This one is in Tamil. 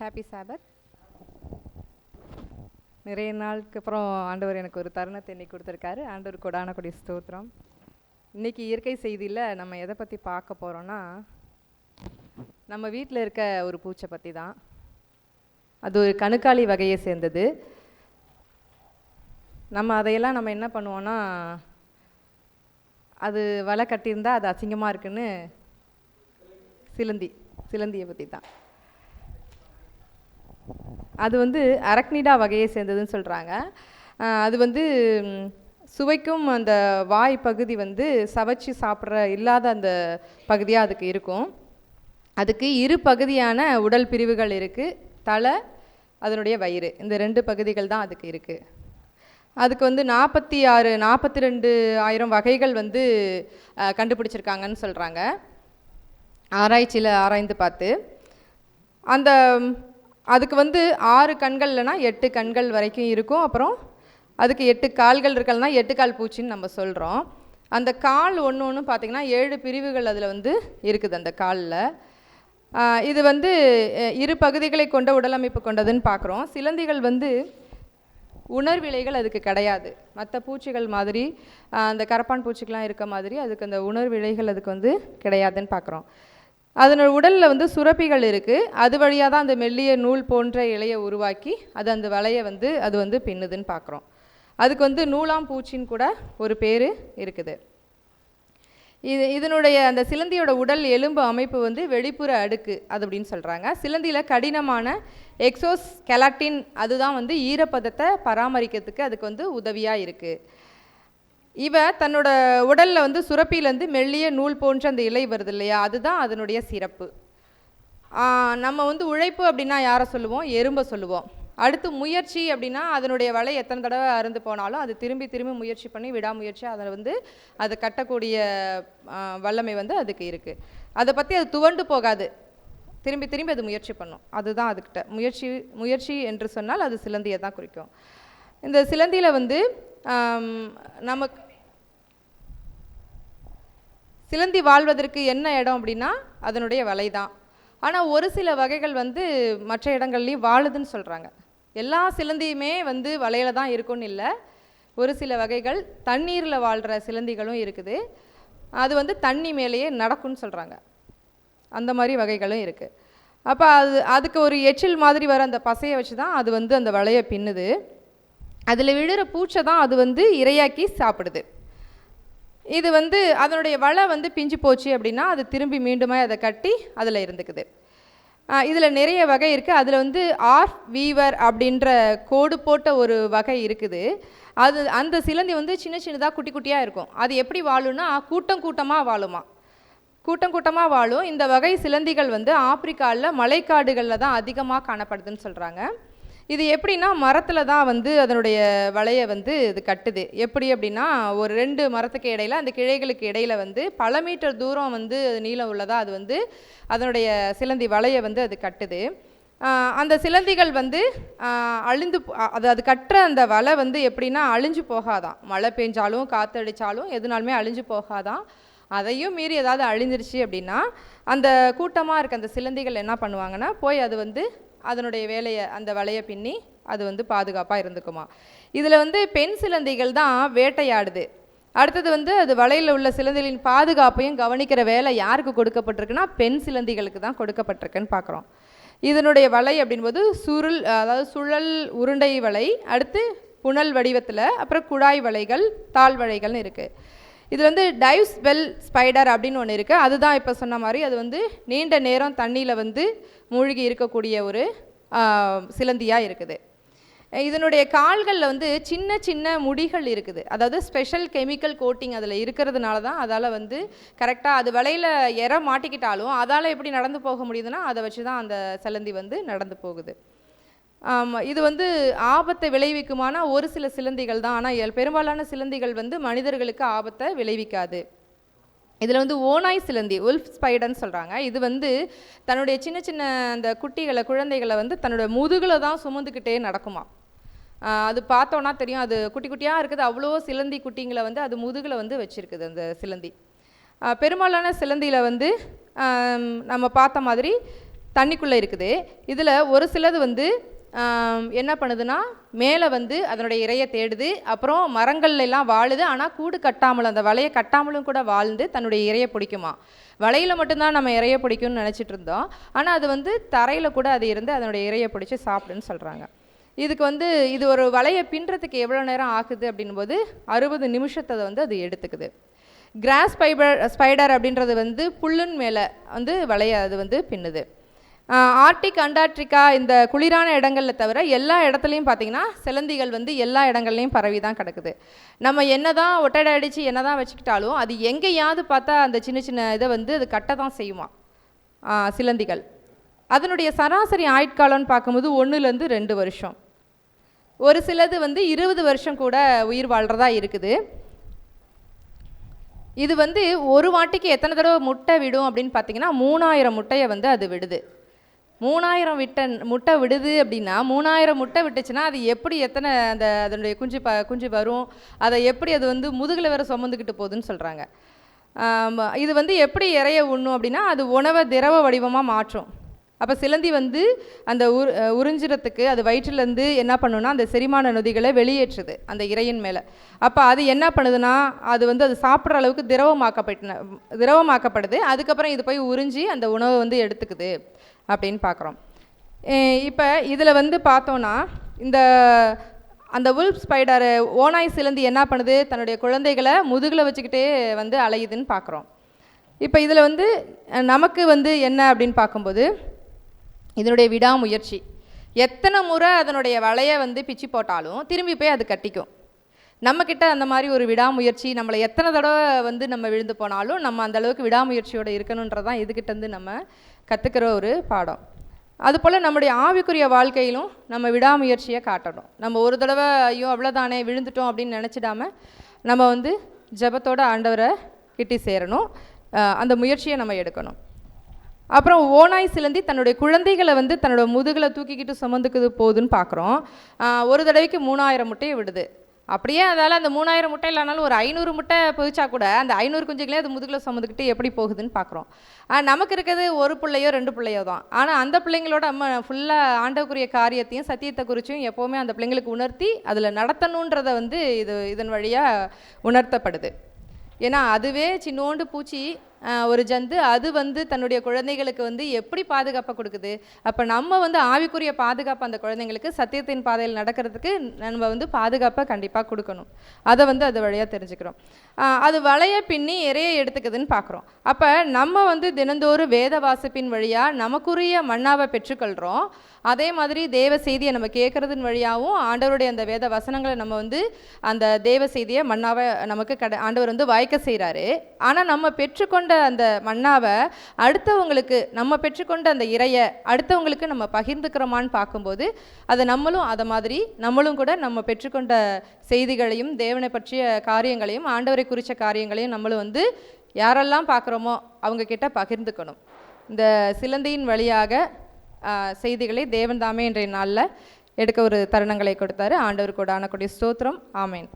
ஹாப்பி சாபத் நிறைய நாளுக்கு அப்புறம் ஆண்டவர் எனக்கு ஒரு தருணத்தை இன்னைக்கு கொடுத்துருக்காரு. ஆண்டவர் கொடான கொடி ஸ்தோத்திரம். இன்னைக்கு இயற்கை செய்தியில் நம்ம எதை பற்றி பார்க்க போகிறோன்னா நம்ம வீட்டில் இருக்க ஒரு பூச்சை பற்றி தான். அது ஒரு கணுக்காளி வகையை சேர்ந்தது. நம்ம அதையெல்லாம் நம்ம என்ன பண்ணுவோன்னா அது வலை கட்டியிருந்தால் அது அசிங்கமாக இருக்குன்னு சிலந்தி சிலந்தியை பற்றி தான். அது வந்து அரக்னிடா வகையை சேர்ந்ததுன்னு சொல்கிறாங்க அது வந்து சுவைக்கும் அந்த வாய் பகுதி வந்து சவைச்சு சாப்பிட்ற இல்லாத அந்த பகுதியாக அதுக்கு இருக்கும். அதுக்கு இரு பகுதியான உடல் பிரிவுகள் இருக்குது தலை அதனுடைய வயிறு. இந்த ரெண்டு பகுதிகள் தான் அதுக்கு இருக்குது அதுக்கு வந்து நாற்பத்தி ஆறு நாற்பத்தி ரெண்டு ஆயிரம் வகைகள் வந்து கண்டுபிடிச்சிருக்காங்கன்னு சொல்கிறாங்க ஆராய்ச்சியில் ஆராய்ந்து பார்த்து. அந்த அதுக்கு வந்து ஆறு கண்கள் இல்லைனா எட்டு கண்கள் வரைக்கும் இருக்கும். அப்புறம் அதுக்கு எட்டு கால்கள் இருக்கலனா எட்டு கால் பூச்சின்னு நம்ம சொல்கிறோம் அந்த கால் ஒன்று ஒன்று பார்த்திங்கன்னா ஏழு பிரிவுகள் அதில் வந்து இருக்குது அந்த காலில். இது வந்து இரு பகுதிகளை கொண்ட உடலமைப்பு கொண்டதுன்னு பார்க்குறோம் சிலந்திகள் வந்து உணர்விலைகள் அதுக்கு கிடையாது. மற்ற பூச்சிகள் மாதிரி அந்த கரப்பான் பூச்சிக்கெலாம் இருக்க மாதிரி அதுக்கு அந்த உணர்விலைகள் அதுக்கு வந்து கிடையாதுன்னு பார்க்குறோம் அதனோட உடலில் வந்து சுரப்பிகள் இருக்குது அது வழியாக தான் அந்த மெல்லிய நூல் போன்ற இலையை உருவாக்கி அது அந்த வலையை வந்து அது வந்து பின்னுதுன்னு பார்க்குறோம். அதுக்கு வந்து நூலாம் பூச்சின்னு கூட ஒரு பேர் இருக்குது. இது இதனுடைய அந்த சிலந்தியோட உடல் எலும்பு அமைப்பு வந்து வெளிப்புற அடுக்கு அது அப்படின்னு சொல்கிறாங்க சிலந்தியில் கடினமான எக்ஸோஸ் கெலாட்டின் அதுதான் வந்து ஈரப்பதத்தை பராமரிக்கிறதுக்கு அதுக்கு வந்து உதவியாக இருக்குது இவ தன்னோட உடலில் வந்து சுரப்பியிலேருந்து மெல்லிய நூல் போன்ற அந்த இலை வருது இல்லையா? அதுதான் அதனுடைய சிறப்பு. நம்ம வந்து உழைப்பு அப்படின்னா யாரை சொல்லுவோம்? எறும்பை சொல்லுவோம். அடுத்து முயற்சி அப்படின்னா அதனுடைய வலை எத்தனை தடவை அறுந்து போனாலும் அது திரும்பி திரும்பி முயற்சி பண்ணி விடாமுயற்சி அதை வந்து அதை கட்டக்கூடிய வல்லமை வந்து அதுக்கு இருக்குது அதை பற்றி அது துவண்டு போகாது. திரும்பி திரும்பி அது முயற்சி பண்ணும். அதுதான் அதுக்கிட்ட. முயற்சி முயற்சி என்று சொன்னால் அது சிலந்தியை தான் குறிக்கும். இந்த சிலந்தியில் வந்து நமக்கு சிலந்தி வாழ்வதற்கு என்ன இடம் அப்படின்னா அதனுடைய வலை தான் ஆனால் ஒரு சில வகைகள் வந்து மற்ற இடங்கள்லையும் வாழுதுன்னு சொல்கிறாங்க எல்லா சிலந்தியுமே வந்து வலையில் தான் இருக்கும்னு இல்லை. ஒரு சில வகைகள் தண்ணீரில் வாழ்கிற சிலந்திகளும் இருக்குது. அது வந்து தண்ணி மேலேயே நடக்கும்னு சொல்கிறாங்க அந்த மாதிரி வகைகளும் இருக்குது அப்போ அது அதுக்கு ஒரு எச்சில் மாதிரி வர அந்த பசையை வச்சு தான் அது வந்து அந்த வலையை பின்னுது. அதில் விழுற பூச்சை தான் அது வந்து இரையாக்கி சாப்பிடுது. இது வந்து அதனுடைய வலை வந்து பிஞ்சு போச்சு அப்படின்னா அது திரும்பி மீண்டுமே அதை கட்டி அதில் இருந்துக்குது. இதில் நிறைய வகை இருக்குது அதில் வந்து ஆர்ஃப் வீவர் அப்படின்ற கோடு போட்ட ஒரு வகை இருக்குது. அது அந்த சிலந்தி வந்து சின்ன சின்னதாக குட்டி குட்டியாக இருக்கும். அது எப்படி வாழும்னா கூட்டம் கூட்டமாக வாழுமா. கூட்டம் கூட்டமாக வாழும். இந்த வகை சிலந்திகள் வந்து ஆப்பிரிக்காவில் மலைக்காடுகளில் தான் அதிகமாக காணப்படுதுன்னு சொல்கிறாங்க இது எப்படின்னா மரத்தில் தான் வந்து அதனுடைய வலையை வந்து இது கட்டுது. எப்படி அப்படின்னா ஒரு ரெண்டு மரத்துக்கு இடையில் அந்த கிளைகளுக்கு இடையில் வந்து பல மீட்டர் தூரம் வந்து அது நீளம் உள்ளதாக அது வந்து அதனுடைய சிலந்தி வலையை வந்து அது கட்டுது. அந்த சிலந்திகள் வந்து அழிந்து அது அது கட்டுற அந்த வலை வந்து எப்படின்னா அழிஞ்சு போகாதான். மழை பெஞ்சாலும் காற்றடிச்சாலும் எதுனாலுமே அழிஞ்சு போகாதான். அதையும் மீறி ஏதாவது அழிஞ்சிருச்சு அப்படின்னா அந்த கூட்டமாக இருக்க அந்த சிலந்திகள் என்ன பண்ணுவாங்கன்னா போய் அது வந்து அதனுடைய வேலையை அந்த வலையை பின்னி அது வந்து பாதுகாப்பாக இருந்துக்குமா. இதில் வந்து பெண் சிலந்திகள் தான் வேட்டையாடுது. அடுத்தது வந்து அது வலையில் உள்ள சிலந்திகளின் பாதுகாப்பையும் கவனிக்கிற வேலை யாருக்கு கொடுக்கப்பட்டிருக்குன்னா பெண் சிலந்திகளுக்கு தான் கொடுக்கப்பட்டிருக்குன்னு பார்க்குறோம் இதனுடைய வலை அப்படின்போது சுருள் அதாவது சுழல் உருண்டை வலை அடுத்து புனல் வடிவத்தில் அப்புறம் குழாய் வலைகள் தாழ் வலைகள்னு இருக்குது இதில் வந்து டைவ்ஸ் வெல் ஸ்பைடர் அப்படின்னு ஒன்று இருக்குது அதுதான் இப்போ சொன்ன மாதிரி அது வந்து நீண்ட நேரம் தண்ணியில் வந்து மூழ்கி இருக்கக்கூடிய ஒரு சிலந்தியாக இருக்குது. இதனுடைய கால்களில் வந்து சின்ன சின்ன முடிகள் இருக்குது. அதாவது ஸ்பெஷல் கெமிக்கல் கோட்டிங் அதில் இருக்கிறதுனால தான் அதால் வந்து கரெக்டாக அது வலையில் எற மாட்டிக்கிட்டாலும் அதால் எப்படி நடந்து போக முடியுதுன்னா அதை வச்சு தான் அந்த சிலந்தி வந்து நடந்து போகுது. இது வந்து ஆபத்தை விளைவிக்குமான ஒரு சில சிலந்திகள் தான். ஆனால் பெரும்பாலான சிலந்திகள் வந்து மனிதர்களுக்கு ஆபத்தை விளைவிக்காது. இதில் வந்து ஓனாய் சிலந்தி உல்ஃப் ஸ்பைடர்னு சொல்கிறாங்க இது வந்து தன்னுடைய சின்ன சின்ன அந்த குட்டிகளை குழந்தைகளை வந்து தன்னோட முதுகில் தான் சுமந்துக்கிட்டே நடக்குமா அது பார்த்தோன்னா தெரியும். அது குட்டி குட்டியாக இருக்குது. அவ்வளோ சிலந்தி குட்டிங்களை வந்து அது முதுகில் வந்து வச்சுருக்குது அந்த சிலந்தி. பெரும்பாலான சிலந்தியில் வந்து நம்ம பார்த்த மாதிரி தண்ணிக்குள்ளே இருக்குது. இதில் ஒரு சிலது வந்து என்ன பண்ணுதுன்னா மேலே வந்து அதனுடைய இரையை தேடுது அப்புறம் மரங்கள்ல எல்லாம் வாழுது ஆனால் கூடு கட்டாமலும் அந்த வலையை கட்டாமலும் கூட வாழ்ந்து தன்னுடைய இரையை பிடிக்குமா? வலையில் மட்டும்தான் நம்ம இரையை பிடிக்கும்னு நினச்சிட்டு இருந்தோம். ஆனால் அது வந்து தரையில் கூட அது இருந்து அதனுடைய இரையை பிடிச்சி சாப்பிடுன்னு சொல்கிறாங்க இதுக்கு வந்து இது ஒரு வலையை பின்னுறதுக்கு எவ்வளோ நேரம் ஆகுது அப்படின்போது அறுபது நிமிஷத்தை வந்து அது எடுத்துக்குது. கிராஸ் ஃபைபர் ஸ்பைடர் அப்படின்றது வந்து புல்லுன் மேலே வந்து வலையை அது வந்து பின்னுது. ஆர்டிக் அண்டார்டிகா இந்த குளிரான இடங்களில் தவிர எல்லா இடத்துலையும் பார்த்தீங்கன்னா சிலந்திகள் வந்து எல்லா இடங்கள்லையும் பரவி தான் கிடக்குது. நம்ம என்ன தான் ஒட்டடை அடித்து என்ன தான் வச்சுக்கிட்டாலும் அது எங்கேயாவது பார்த்தா அந்த சின்ன சின்ன இதை வந்து அது கட்ட தான் செய்யுமா சிலந்திகள். அதனுடைய சராசரி ஆயுட்காலம்னு பார்க்கும்போது ஒன்றுலேருந்து ரெண்டு வருஷம். ஒரு சிலது வந்து இருபது வருஷம் கூட உயிர் வாழ்கிறதா இருக்குது. இது வந்து ஒரு வாட்டிக்கு எத்தனை தடவை முட்டை விடும் அப்படின்னு பார்த்தீங்கன்னா மூணாயிரம் முட்டையை வந்து அது விடுது. மூணாயிரம் விட்ட முட்டை விடுது அப்படின்னா மூணாயிரம் முட்டை விட்டுச்சுன்னா அது எப்படி எத்தனை அந்த அதனுடைய குஞ்சு ப குஞ்சு வரும்? அதை எப்படி அது வந்து முதுகில் வேற சுமந்துக்கிட்டு போகுதுன்னு சொல்கிறாங்க இது வந்து எப்படி இறைய உண்ணும் அப்படின்னா அது உணவை திரவ வடிவமாக மாற்றும். அப்போ சிலந்தி வந்து அந்த உரு உறிஞ்சிறத்துக்கு உறிஞ்சுறதுக்கு அது வயிற்றுலேருந்து என்ன பண்ணுன்னா அந்த செரிமான நொதிகளை வெளியேற்றுது அந்த இரையின் மேலே. அப்போ அது என்ன பண்ணுதுன்னா அது வந்து அது சாப்பிட்ற அளவுக்கு திரவமாக்கப்பட்ட திரவமாக்கப்படுது. அதுக்கப்புறம் இது போய் உறிஞ்சி அந்த உணவை வந்து எடுத்துக்குது. அப்படின்னு பார்க்குறோம். இப்போ இதில் வந்து பார்த்தோன்னா இந்த அந்த உல்ஃப் ஸ்பைடர் ஓனாய் சிலந்து என்ன பண்ணுது? தன்னுடைய குழந்தைகளை முதுகில் வச்சுக்கிட்டே வந்து அலையுதுன்னு பார்க்குறோம். இப்போ இதில் வந்து நமக்கு வந்து என்ன அப்படின்னு பார்க்கும்போது இதனுடைய விடாமுயற்சி. எத்தனை முறை அதனுடைய வலையை வந்து பிச்சு போட்டாலும் திரும்பி போய் அது கட்டிக்கும். நம்மக்கிட்ட அந்த மாதிரி ஒரு விடாமுயற்சி நம்மளை எத்தனை தடவை வந்து நம்ம விழுந்து போனாலும் நம்ம அந்த அளவுக்கு விடாமுயற்சியோடு இருக்கணுன்றதான் இதுக்கிட்டேருந்து நம்ம கற்றுக்கிற ஒரு பாடம். அதுபோல் நம்முடைய ஆவிக்குரிய வாழ்க்கையிலும் நம்ம விடாமுயற்சியை காட்டணும். நம்ம ஒரு தடவை ஐயோ அவ்வளோதானே விழுந்துட்டோம் அப்படின்னு நினச்சிடாம நம்ம வந்து ஜபத்தோட ஆண்டவரை கிட்டி சேரணும். அந்த முயற்சியை நம்ம எடுக்கணும். அப்புறம் ஓனாய் சிலந்தி தன்னுடைய குழந்தைகளை வந்து தன்னோட முதுகில் தூக்கிக்கிட்டு சுமந்துக்குது போகுதுன்னு பார்க்குறோம் ஒரு தடவைக்கு மூணாயிரம் முட்டையை விடுது. அப்படியே அதால் அந்த மூணாயிரம் முட்டை இல்லைனாலும் ஒரு ஐநூறு முட்டை பொதிச்சா கூட அந்த ஐநூறு குஞ்சுகளே அது முதுகில் சுமந்துக்கிட்டு எப்படி போகுதுன்னு பார்க்குறோம் நமக்கு இருக்கிறது ஒரு பிள்ளையோ ரெண்டு பிள்ளையோ தான். ஆனால் அந்த பிள்ளைங்களோட நம்ம ஃபுல்லாக ஆண்டவக்குரிய காரியத்தையும் சத்தியத்தை குறிச்சும் எப்போவுமே அந்த பிள்ளைங்களுக்கு உணர்த்தி அதில் நடத்தணுன்றதை வந்து இது இதன் வழியாக உணர்த்தப்படுது. ஏன்னா அதுவே சின்னோண்டு பூச்சி ஒரு ஜந்து அது வந்து தன்னுடைய குழந்தைகளுக்கு வந்து எப்படி பாதுகாப்பை கொடுக்குது? அப்போ நம்ம வந்து ஆவிக்குரிய பாதுகாப்பு அந்த குழந்தைங்களுக்கு சத்தியத்தின் பாதையில் நடக்கிறதுக்கு நம்ம வந்து பாதுகாப்பை கண்டிப்பாக கொடுக்கணும். அதை வந்து அது வழியாக தெரிஞ்சுக்கிறோம். அது வளைய பின்னி இறைய எடுத்துக்குதுன்னு பார்க்குறோம் அப்போ நம்ம வந்து தினந்தோறும் வேத வாசிப்பின் வழியாக நமக்குரிய மன்னாவை பெற்றுக்கொள்கிறோம் அதே மாதிரி தேவ செய்தியை நம்ம கேட்குறதன் வழியாகவும் ஆண்டவருடைய அந்த வேத வசனங்களை நம்ம வந்து அந்த தேவ செய்தியை மண்ணாவை நமக்கு கட ஆண்டவர் வந்து வாய்க்க செய்கிறாரு ஆனால் நம்ம பெற்றுக்கொண்ட அந்த மன்னாவை அடுத்தவங்களுக்கு நம்ம பெற்றுக்கொண்ட அந்த இறையை அடுத்தவங்களுக்கு நம்ம பகிர்ந்துக்கிறோமான்னு பார்க்கும்போது அதை நம்மளும் அதை மாதிரி நம்மளும் கூட நம்ம பெற்றுக்கொண்ட செய்திகளையும் தேவனை பற்றிய காரியங்களையும் ஆண்டவரை குறித்த காரியங்களையும் நம்மளும் வந்து யாரெல்லாம் பார்க்குறோமோ அவங்கக்கிட்ட பகிர்ந்துக்கணும். இந்த சிலந்தியின் வழியாக செய்திகளை தேவன் தாமே இன்றைய நாளில் எடுக்க ஒரு தருணங்களை கொடுத்தாரு. ஆண்டவர் கூட ஆனக்கூடிய ஸ்தோத்திரம். ஆமேன்.